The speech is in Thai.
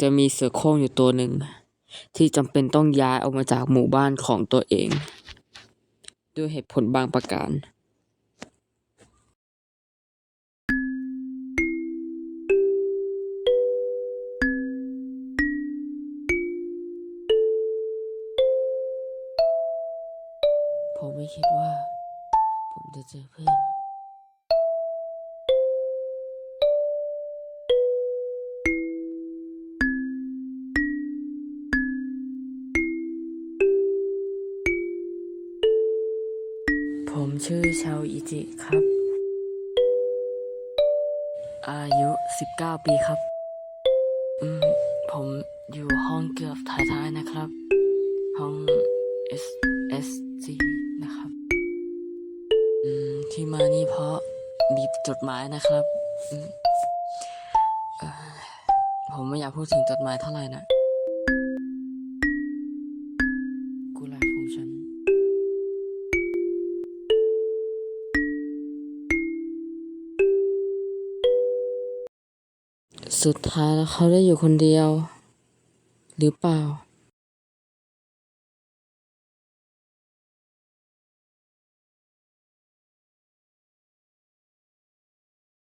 จะมีเสือโคร่งอยู่ตัวหนึ่ง ที่จำเป็นต้องย้ายออกมาจากหมู่บ้านของตัวเอง ด้วยเหตุผลบางประการผมไม่คิดว่า ผมจะเจอเพื่อน ผมชื่อชาวอิจิครับ อายุ 19 ปีครับ อืม ผมอยู่ห้องเกือบท้ายๆนะครับ ห้อง S S G นะครับ อืม ที่มานี่เพราะมีจดหมายนะครับอืมผมไม่อยากพูดถึงจดหมายเท่าไหร่นะ สุดท้ายแล้วเขาได้อยู่คนเดียว หรือเปล่า